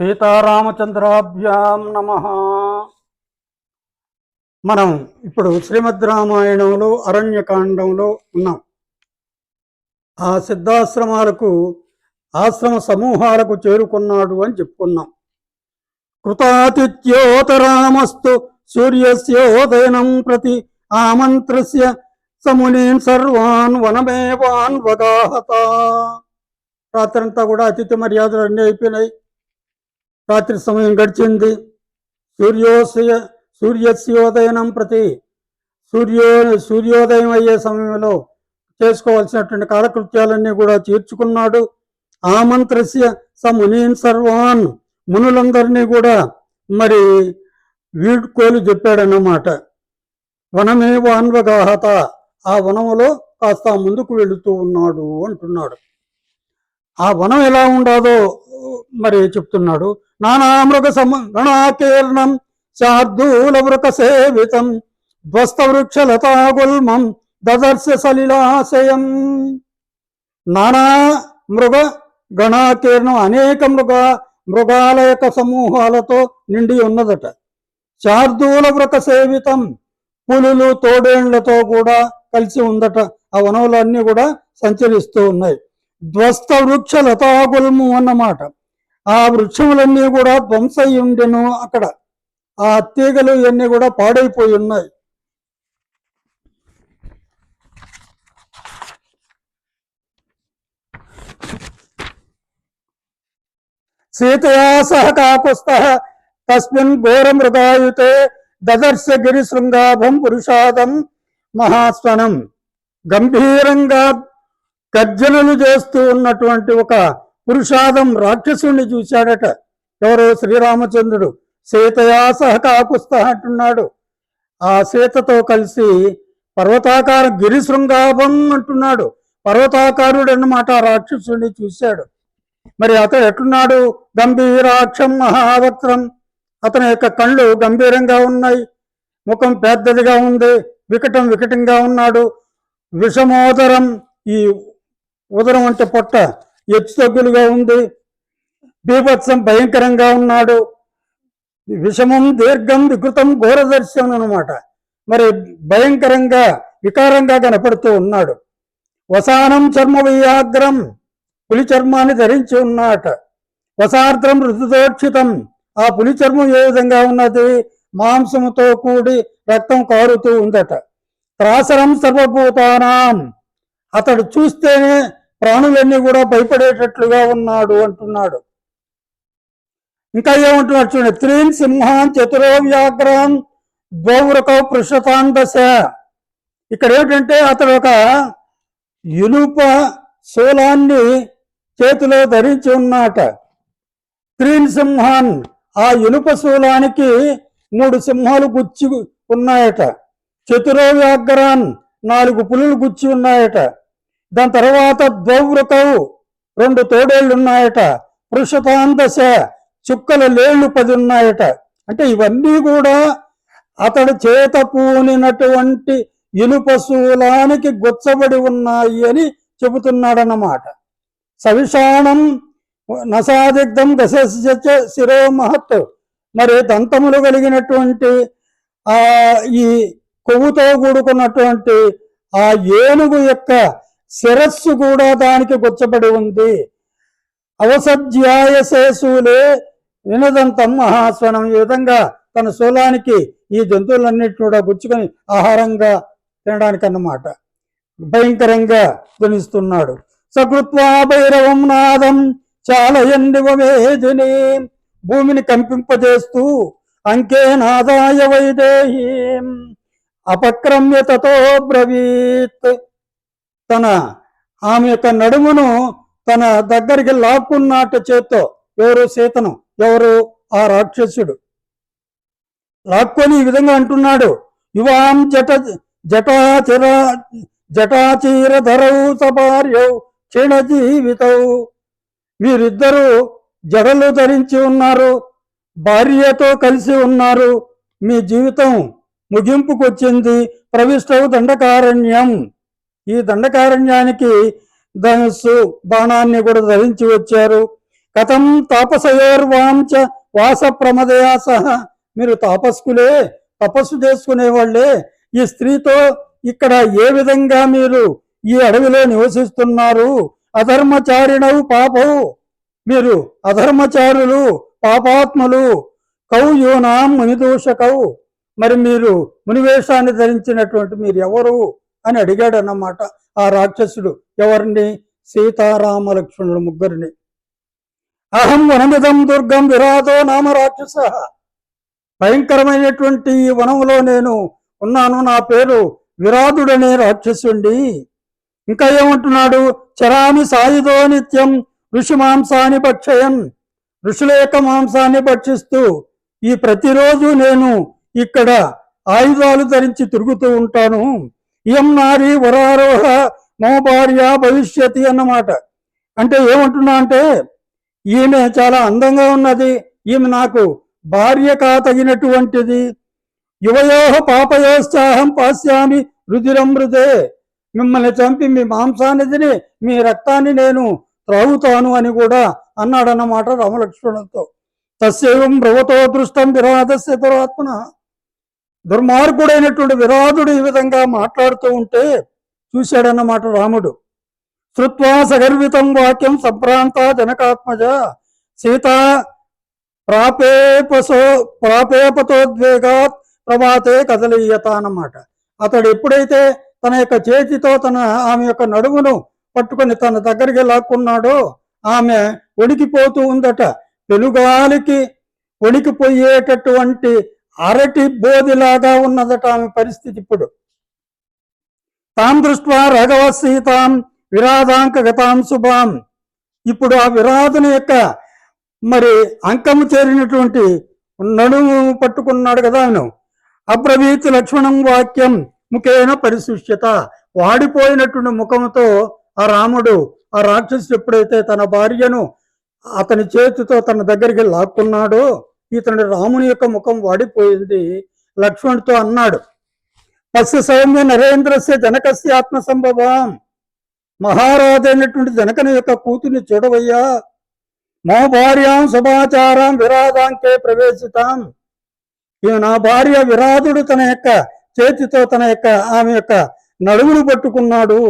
సీతారామచంద్రాభ్యాం నమ. మనం ఇప్పుడు శ్రీమద్ రామాయణంలో అరణ్యకాండంలో ఉన్నాం. ఆ సిద్ధాశ్రమాలకు ఆశ్రమ సమూహాలకు చేరుకున్నాడు అని చెప్పుకున్నాం. కృతాతిథ్యోతరామస్తు సూర్యస్యోదయనం ప్రతి ఆమంత్రస్య సమునీన్ సర్వాన్ వనమేవాన్ వగాహత రాత్రంతా కూడా అతిథి మర్యాదలు అన్నీ అయిపోయినాయి. రాత్రి సమయం గడిచింది. సూర్యోదయ సూర్యస్యోదయనం ప్రతి సూర్యో సూర్యోదయం అయ్యే సమయంలో చేసుకోవాల్సినటువంటి కాలకృత్యాలన్నీ కూడా తీర్చుకున్నాడు. ఆమంత్రస్య స మునీన్ సర్వాన్ మునులందరినీ కూడా మరి వీడ్కోలు చెప్పాడన్నమాట. వనమే వాన్వగాహత ఆ వనములో కాస్త ముందుకు వెళుతూ ఉన్నాడు అంటున్నాడు. ఆ వనం ఎలా ఉండాదో మరి చెప్తున్నాడు. నానామృగ సమ గణాకీర్ణం శార్దూల వృక సేవితం ధ్వస్త వృక్ష లతాగుల్మం దదర్శ సలిలాశయం. నానా మృగ గణాకీర్ణం అనేక మృగ మృగాల యొక్క సమూహాలతో నిండి ఉన్నదట. శార్దూల వృక సేవితం పులులు తోడేళ్ళతో కూడా కలిసి ఉందట. ఆ వనములన్నీ కూడా సంచరిస్తూ ఉన్నాయి. ధ్వస్త వృక్ష లతాగుల్ము అన్నమాట. ఆ వృక్షములన్నీ కూడా ధ్వంసై ఉండెను అక్కడ. ఆ తీగలు ఇవన్నీ కూడా పాడైపోయి ఉన్నాయి. సీతయా సహ కాకుస్థ తస్మిన్ ఘోరమృగాయుతే దదర్శ గిరి శృంగాభం పురుషాదం మహాస్వనం. గంభీరంగా గర్జనలు చేస్తూ ఉన్నటువంటి ఒక పురుషాదం రాక్షసుణ్ణి చూశాడట. ఎవరో శ్రీరామచంద్రుడు సీతయా సహ కాకుస్థ అంటున్నాడు ఆ సీతతో కలిసి పర్వతాకార గిరి శృంగాభం అంటున్నాడు. పర్వతాకారుడు అన్నమాట ఆ రాక్షసుని చూశాడు. మరి అతడు ఎట్లున్నాడు? గంభీరాక్షం మహావక్త్రం. అతని యొక్క కళ్ళు గంభీరంగా ఉన్నాయి. ముఖం పెద్దదిగా ఉంది. వికటం వికటంగా ఉన్నాడు. విషమోదరం ఈ ఉదరం అంటే పొట్ట. ఎచ్చుతగ్గులుగా ఉంది. బీభత్సం భయంకరంగా ఉన్నాడు. విషమం దీర్ఘం వికృతం ఘోరదర్శనం అనమాట మరి భయంకరంగా వికారంగా కనపడుతూ ఉన్నాడు. వసానం చర్మ వియాగ్రం పులి చర్మాన్ని ధరించి ఉన్నాట. వసార్థం ఋతుదోక్షితం ఆ పులి చర్మం ఏ విధంగా ఉన్నది? మాంసముతో కూడి రక్తం కారుతూ ఉందట. త్రాసరం సర్వభూతానాం. అతడు చూస్తేనే ప్రాణులన్నీ కూడా భయపడేటట్లుగా ఉన్నాడు అంటున్నాడు. ఇంకా ఏమంటున్నాడు చూడండి త్రీన్ సింహాన్ చతురో వ్యాఘ్రాన్ ద్వౌరకౌ పృషతాన్ దశ ఇక్కడ ఏంటంటే అతడు ఒక ఇనుప శూలాన్ని చేతిలో ధరించి ఉన్నాట. త్రీన్ సింహాన్ ఆ ఇనుప శూలానికి మూడు సింహాలు గుచ్చి ఉన్నాయట. చతురో వ్యాఘ్రాన్ నాలుగు పులులు గుచ్చి ఉన్నాయట. దాని తర్వాత ద్వౌరకవు రెండు తోడేళ్ళు ఉన్నాయట. పురుషతాందశ చుక్కల లేళ్ళు పది ఉన్నాయట. అంటే ఇవన్నీ కూడా అతడు చేత పూనినటువంటి ఇనుప శూలానికి గుచ్చబడి ఉన్నాయి అని చెబుతున్నాడన్నమాట. సవిషాణం నసాదిగ్ధం దశ శిరో మహత్. మరి దంతములు కలిగినటువంటి ఆ ఈ కొవ్వుతో కూడుకున్నటువంటి ఆ ఏనుగు యొక్క శిరస్సు కూడా దానికి గుచ్చబడి ఉంది. అవసధ్యాయశేషులే వినదంతం మహాస్వనం ఈ విధంగా తన శూలానికి ఈ జంతువులన్నిటి కూడా గుచ్చుకొని ఆహారంగా తినడానికి అన్నమాట భయంకరంగా ధ్వనిస్తున్నాడు. సకృత్వా భైరవం నాదం చాలయండివేదిని భూమిని కంపింపజేస్తూ అంకే నాదాయ వైదేహీ. అపక్రమ్య తతో బ్రవీత్. తన ఆమె యొక్క నడుమును తన దగ్గరికి లాక్కున్నట్ట చేత్తో ఎవరు సీతను ఎవరు ఆ రాక్షసుడు? లాక్కొని ఈ విధంగా అంటున్నాడు యువాం జట జటాచిర జటాచీర ధరౌ సభార్యౌ క్షీణ జీవితౌ వీరిద్దరూ జడలు ధరించి ఉన్నారు భార్యతో కలిసి ఉన్నారు. మీ జీవితం ముగింపుకొచ్చింది ప్రవిష్టవు దండకారణ్యం. ఈ దండకారణ్యానికి ధనుస్సు బాణాన్ని కూడా ధరించి వచ్చారు. కథం తాపసయోర్వాంచ వాస ప్రమదయా సహ మీరు తాపస్కులే తపస్సు చేసుకునే వాళ్ళే ఈ స్త్రీతో ఇక్కడ ఏ విధంగా మీరు ఈ అడవిలో నివసిస్తున్నారు? అధర్మచారిణవు పాపవు మీరు అధర్మచారులు పాపాత్ములు. కౌ యూనాం మునిదూషకౌ. మరి మీరు మునివేషాన్ని ధరించినటువంటి మీరు ఎవరు అని అడిగాడు అన్నమాట ఆ రాక్షసుడు. ఎవరిని? సీతారామ లక్ష్మణుడు ముగ్గురిని. అహం వనమిదం దుర్గం విరాధో నామ రాక్షస. భయంకరమైనటువంటి ఈ వనంలో నేను ఉన్నాను. నా పేరు విరాధుడనే రాక్షసుండి. ఇంకా ఏమంటున్నాడు? చరామి సాయుధో నిత్యం ఋషి మాంసాన్ని భక్షయన్ ఋషుల యొక్క మాంసాన్ని భక్షిస్తూ ఈ ప్రతిరోజు నేను ఇక్కడ ఆయుధాలు ధరించి తిరుగుతూ ఉంటాను. ఇయం నారి వరారోహ మమ భార్య భవిష్యతి అన్నమాట. అంటే ఏమంటున్నా అంటే ఈమె చాలా అందంగా ఉన్నది ఈమె నాకు భార్య కాతగినటువంటిది యువయోహ పాపయోత్సాహం పాస్యామి రుదిరమృదే మిమ్మల్ని చంపి మీ మాంసాన్ని తిని మీ రక్తాన్ని నేను త్రాగుతాను అని కూడా అన్నాడన్నమాట రామలక్ష్మణులతో. తస్యవం భ్రవతో దృష్టం విరాధస్య దురాత్మన దుర్మార్గుడైనటువంటి విరాధుడు ఈ విధంగా మాట్లాడుతూ ఉంటే చూశాడన్నమాట రాముడు. శృత్వా సగర్వితం వాక్యం సంప్రాంత జనకాత్మజ. సీత ప్రాపేపసో ప్రాపేపతోద్వేగాత్ ప్రభాతే కదలీయత అన్నమాట. అతడు ఎప్పుడైతే తన యొక్క చేతితో తన ఆమె యొక్క నడుమును పట్టుకొని తన దగ్గరికి లాక్కున్నాడో ఆమె వణికిపోతూ ఉందట. పెనుగాలికి వణికిపోయేటటువంటి అరటి బోధిలాగా ఉన్నదట ఆమె పరిస్థితి ఇప్పుడు. తాం దృష్ట్యా రఘవ సీతాం విరాదాంక గతాం శుభాం. ఇప్పుడు ఆ విరాధుని యొక్క మరి అంకము చేరినటువంటి నడుము పట్టుకున్నాడు కదా ఆయన అబ్రవీత్ లక్ష్మణం వాక్యం ముఖేన పరిశుష్యత. వాడిపోయినటువంటి ముఖంతో ఆ రాముడు ఆ రాక్షసుడు ఎప్పుడైతే తన భార్యను అతని చేతితో తన దగ్గరికి లాక్కున్నాడో ఇతని రాముని యొక్క ముఖం వాడిపోయింది. లక్ష్మణుడితో అన్నాడు పశ్చ సౌమ్య నరేంద్రస్య జనకస్య ఆత్మ సంభవం మహారాజైనటువంటి జనకని యొక్క కూతుర్ని చూడవయ్యా. మా భార్యాం సమాచారం విరాదాంకే ప్రవేశితాం. ఈమె నా భార్య విరాధుడు తన యొక్క చేతితో తన యొక్క ఆమె యొక్క నడుమును పట్టుకున్నాడు.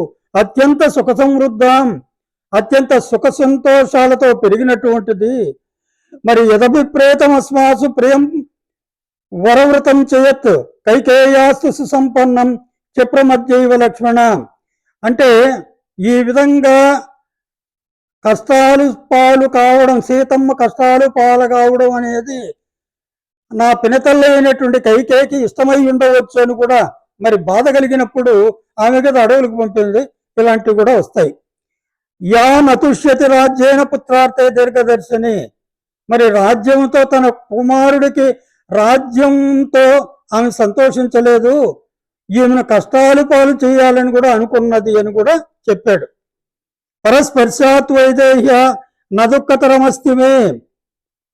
అత్యంత సుఖ సమృద్ధం అత్యంత సుఖ సంతోషాలతో పెరిగినటువంటిది. మరి యదభిప్రేతం అస్మాసు ప్రియం వరవ్రతం చేయత్ కైకేయాస్తు సుసంపన్నం క్షిప్రమధ్యైవ లక్ష్మణ. అంటే ఈ విధంగా కష్టాలు పాలు కావడం సీతమ్మ కష్టాలు పాలు కావడం అనేది నా పినతల్లైనటువంటి కైకేయికి ఇష్టమై ఉండవచ్చు అని కూడా మరి బాధ కలిగినప్పుడు ఆమె కదా అడవులకు పంపింది. ఇలాంటివి కూడా వస్తాయి. యా నతుష్యతి రాజ్యేన పుత్రార్థే దీర్ఘదర్శిని. మరి రాజ్యంతో తన కుమారుడికి రాజ్యంతో ఆమె సంతోషించలేదు. ఈమెను కష్టాలు పాలు చేయాలని కూడా అనుకున్నది అని కూడా చెప్పాడు. పరస్పర్శాత్ వైదేహ్య నదుఃఖతరమస్తిమే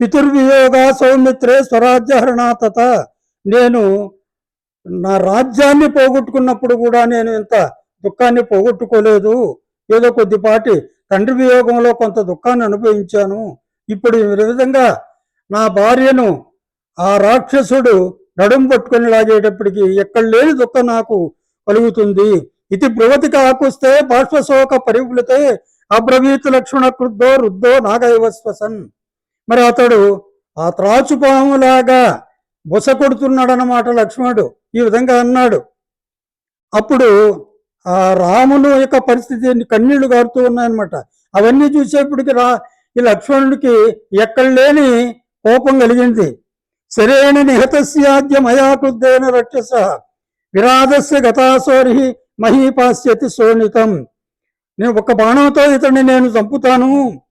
పితుర్వియోగ సౌమిత్రే స్వరాజ్యహరణాతత. నేను నా రాజ్యాన్ని పోగొట్టుకున్నప్పుడు కూడా నేను ఇంత దుఃఖాన్ని పోగొట్టుకోలేదు. ఏదో కొద్దిపాటి తండ్రి వియోగంలో కొంత దుఃఖాన్ని అనుభవించాను. ఇప్పుడు ఈ విధంగా నా భార్యను ఆ రాక్షసుడు నడుం పట్టుకొని లాగేటప్పటికి ఎక్కడ లేని దుఃఖం నాకు కలుగుతుంది. ఇది బ్రువతి కాకుస్తే బాష్పశోక పరిపులితే అబ్రవీతు లక్ష్మణ క్రుద్ధో రుద్ధో నాగైవస్వసన్. మరి అతడు ఆ త్రాచుపాములాగా బుస కొడుతున్నాడనమాట లక్ష్మణుడు ఈ విధంగా అన్నాడు. అప్పుడు ఆ రాముని యొక్క పరిస్థితి కన్నీళ్ళు గారుతూ ఉన్నాయన్నమాట. అవన్నీ చూసేప్పటికి రా ఈ లక్ష్మణుడికి ఎక్కడ లేని కోపం కలిగింది. సరేణ నిహతస్యాద్య మయా క్రుద్ధేన రక్షస. విరాధస్య గతాసోరి మహీపాస్యతి శోణితం. నేను ఒక బాణంతో ఇతన్ని నేను చంపుతాను.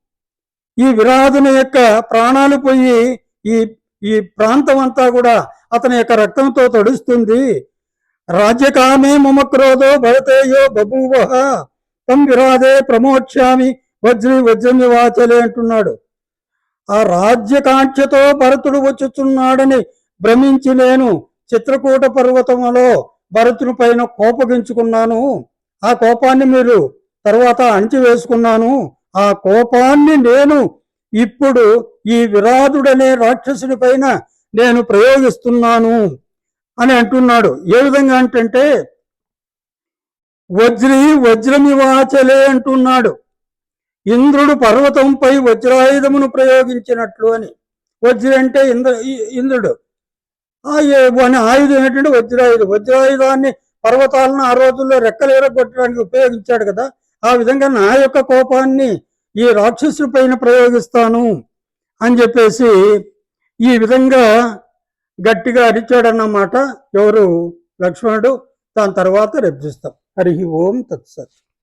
ఈ విరాధుని యొక్క ప్రాణాలు పోయి ఈ ఈ ప్రాంతం అంతా కూడా అతని యొక్క రక్తంతో తడుస్తుంది. రాజ్యకామే మమ క్రోధో భవతేయో బభూవ. తం విరాధే ప్రమోక్ష్యామి వజ్రి వజ్రమి వాచలే అంటున్నాడు. ఆ రాజ్యకాంక్షతో భరతుడు వచ్చుచున్నాడని భ్రమించి నేను చిత్రకూట పర్వతములో భరతుని పైన కోపగించుకున్నాను. ఆ కోపాన్ని మీరు తర్వాత అంచి వేసుకున్నాను. ఆ కోపాన్ని నేను ఇప్పుడు ఈ విరాధుడనే రాక్షసుడి పైన నేను ప్రయోగిస్తున్నాను అని అంటున్నాడు. ఏ విధంగా అంటే వజ్రి వజ్రమివాచలే అంటున్నాడు. ఇంద్రుడు పర్వతంపై వజ్రాయుధమును ప్రయోగించినట్లు అని. వజ్ర అంటే ఇంద్ర ఈ- ఇంద్రుడు. ఆ వాని ఆయుధం ఏంటంటే వజ్రాయుధం. వజ్రాయుధాన్ని పర్వతాలను ఆ రోజుల్లో రెక్కలు ఎరగొట్టడానికి ఉపయోగించాడు కదా. ఆ విధంగా నా యొక్క కోపాన్ని ఈ రాక్షసుడి పైన ప్రయోగిస్తాను అని చెప్పేసి ఈ విధంగా గట్టిగా అరిచాడన్నమాట ఎవరు? లక్ష్మణుడు. దాని తర్వాత రేపు చూస్తాం. హరి ఓం తత్సత్.